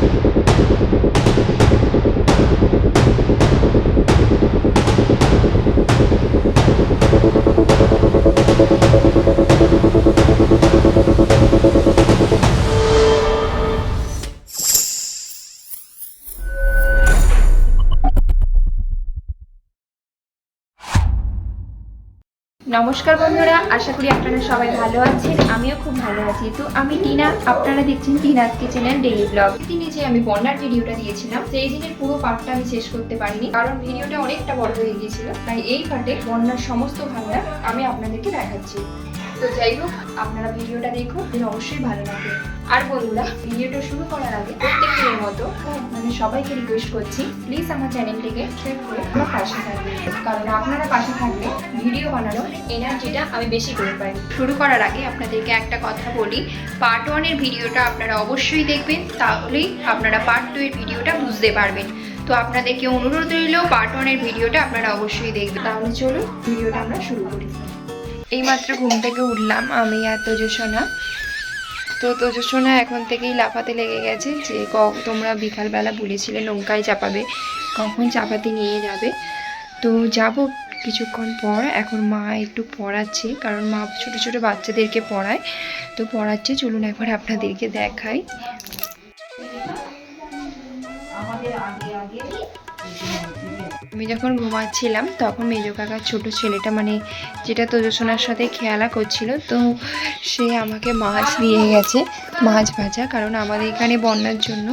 Thank you. নমস্কার বন্ধুরা, আশা করি আপনারা সবাই ভালো আছেন, আমিও খুব ভালো আছি। তো আমি টিনা, আপনারা দেখছেন টিনাস কিচেনের ডেইলি ব্লগ দিনে যে আমি বন্যার ভিডিওটা দিয়েছিলাম, সেই দিনের পুরো পার্টটা আমি শেষ করতে পারিনি, কারণ ভিডিওটা অনেকটা বড় হয়ে গিয়েছিল। তাই এই পার্টে বন্যার সমস্ত ভাবনা আমি আপনাদেরকে দেখাচ্ছি। তো যাই হোক, আপনারা ভিডিওটা দেখুন অবশ্যই ভালো লাগবে। আর বন্ধুরা, ভিডিওটা শুরু করার আগে প্রত্যেক দিনের মতো মানে সবাইকে রিকোয়েস্ট করছি প্লিজ আমার চ্যানেলটিকে সাবস্ক্রাইব করে আমার পাশে থাকবেন। কারণ আপনারা পাশে থাকলে ভিডিও বানানোর এনার্জিটা আমি বেশি করে পাই। শুরু করার আগে আপনাদেরকে একটা কথা বলি পার্ট ওয়ানের ভিডিওটা আপনারা অবশ্যই দেখবেন, তাহলেই আপনারা পার্ট টু এর ভিডিওটা বুঝতে পারবেন। তো আপনাদেরকে অনুরোধ রইল পার্ট ওয়ানের ভিডিওটা আপনারা অবশ্যই দেখবেন। তাহলে চলুন, ভিডিওটা আমরা শুরু করি। এইমাত্র ঘুম থেকে উঠলাম আমি আর তোজসোনা তো তোজসোনা এখন থেকেই লাফাতে লেগে গেছে যে ক- তোমরা বিকালবেলা বলেছিলে নৌকায় চাপাবে, কখন চাপাতে নিয়ে যাবে। তো যাব কিছুক্ষণ পর, এখন মা একটু পড়াচ্ছে, কারণ মা ছোট ছোট বাচ্চাদেরকে পড়ায়। তো পড়াচ্ছে, চলুন একবার আপনাদেরকে দেখাই। আমি যখন ঘুমাচ্ছিলাম, তখন মেজো কাকার ছোটো ছেলেটা মানে যেটা তোজসোনার সাথে খেলা করছিল, তো সে আমাকে মাছ দিয়ে গেছে, মাছ ভাজা। কারণ আমাদের এখানে বন্যার জন্য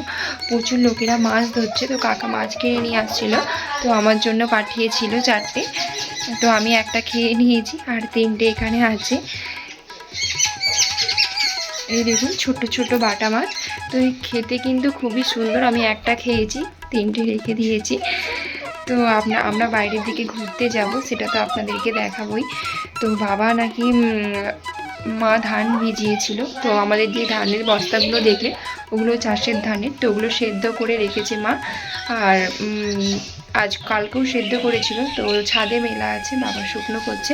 প্রচুর লোকেরা মাছ ধরছে, তো কাকা মাছ কিনে নিয়ে আসছিল, তো আমার জন্য পাঠিয়েছিল চারটে। তো আমি একটা খেয়ে নিয়েছি, আর তিনটে এখানে আছে। এই দেখুন ছোট ছোট বাটা মাছ। তো এই খেতে কিন্তু খুবই সুন্দর, আমি একটা খেয়েছি, তিনটে রেখে দিয়েছি। তো আপনা আমরা বাইরের দিকে ঘুরতে যাব সেটা তো আপনাদেরকে দেখাবই। তো বাবা নাকি মা ধান ভিজিয়েছিল তো আমাদের যে ধানের বস্তাগুলো দেখলে ওগুলো চাষের ধানের তো ওগুলো সেদ্ধ করে রেখেছে মা। আর আজ কালকেও সেদ্ধ করেছিল তো ছাদে মেলা আছে বাবা শুকনো করছে।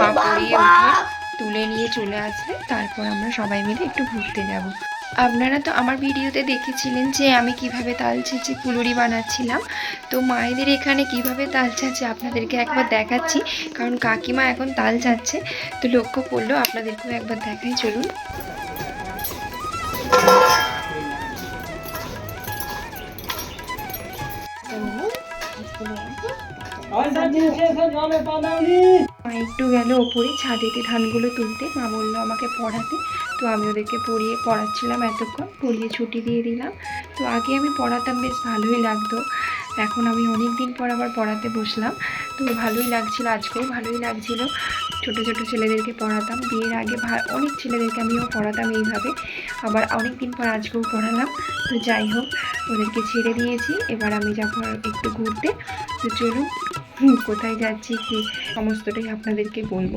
মা পরিয়ে উঠে তুলে নিয়ে চলে আসলে তারপর আমরা সবাই মিলে একটু ঘুরতে যাব। আপনারা তো আমার ভিডিওতে দেখেছিলেন যে আমি কীভাবে তাল ছেঁচে ফুলুরি বানাচ্ছিলাম। তো মায়েদের এখানে কীভাবে তাল চাচ্ছে আপনাদেরকে একবার দেখাচ্ছি, কারণ কাকিমা এখন তাল চাচ্ছে তো লক্ষ্য করল, আপনাদেরকেও একবার দেখাই, চলুন। মা একটু গেল ওপরে ছাদেতে ধানগুলো তুলতে। মা বলল, আমাকে পড়াতে। তো আমি ওদেরকে পড়িয়ে পড়াচ্ছিলাম এতক্ষণ, পড়িয়ে ছুটি দিয়ে দিলাম। তো আগে আমি পড়াতাম, বেশ ভালোই লাগতো। এখন আমি অনেক দিন পর আবার পড়াতে বসলাম। তো ভালোই লাগছিল, আজকেও ভালোই লাগছিল। ছোট ছোট ছেলেদেরকে পড়াতাম। বিয়ের আগে অনেক ছেলেদেরকে আমিও পড়াতাম এইভাবে। আবার অনেক দিন পর আজকেও পড়ালাম। তো যাই হোক, ওদেরকে ছেড়ে দিয়েছি। এবার আমি যাব একটু ঘুরতে। তো চলুন। কোথায় যাচ্ছি, কি সমস্তটাই আপনাদেরকে বলব।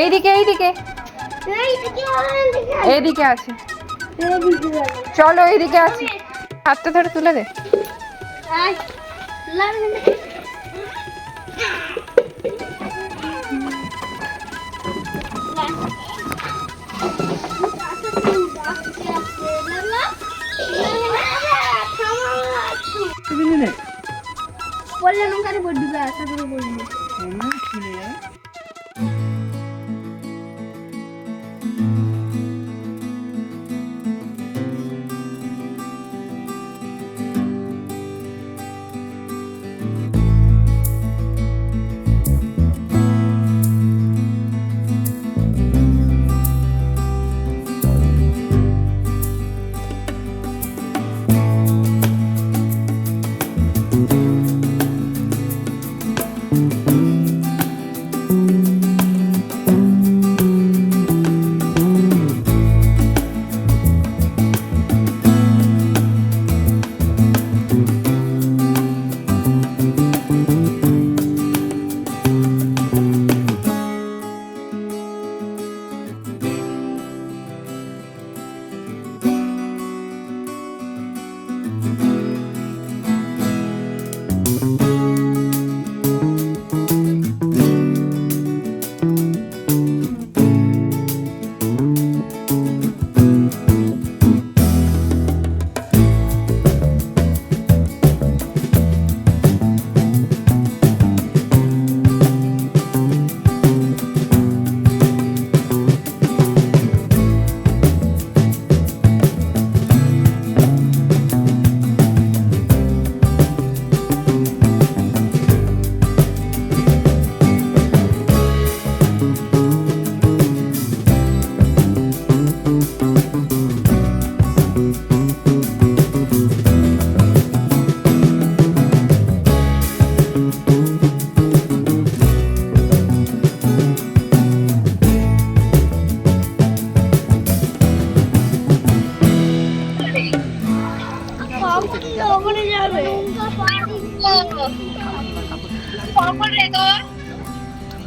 এইদিকে এইদিকে। এইদিকে আছে। চলো এইদিকে আছে। হাতটা ধরে তুলে দে। বললে নৌকারে বড্ডুবে আশা করে বলব।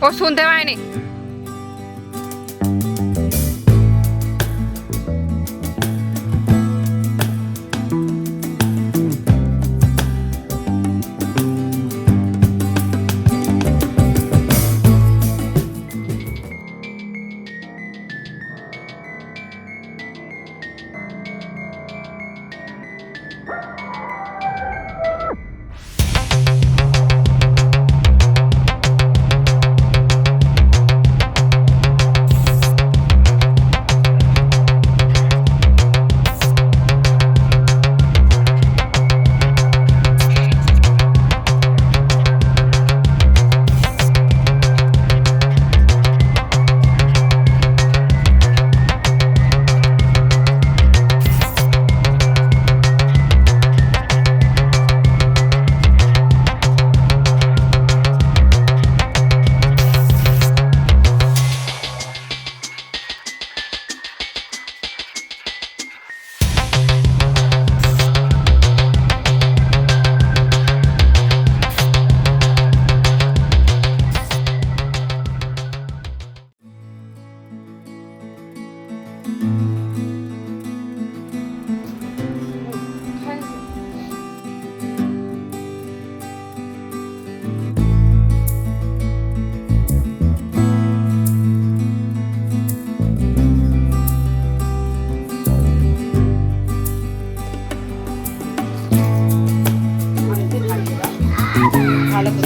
ও শুনতে পায়নি।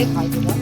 ভালো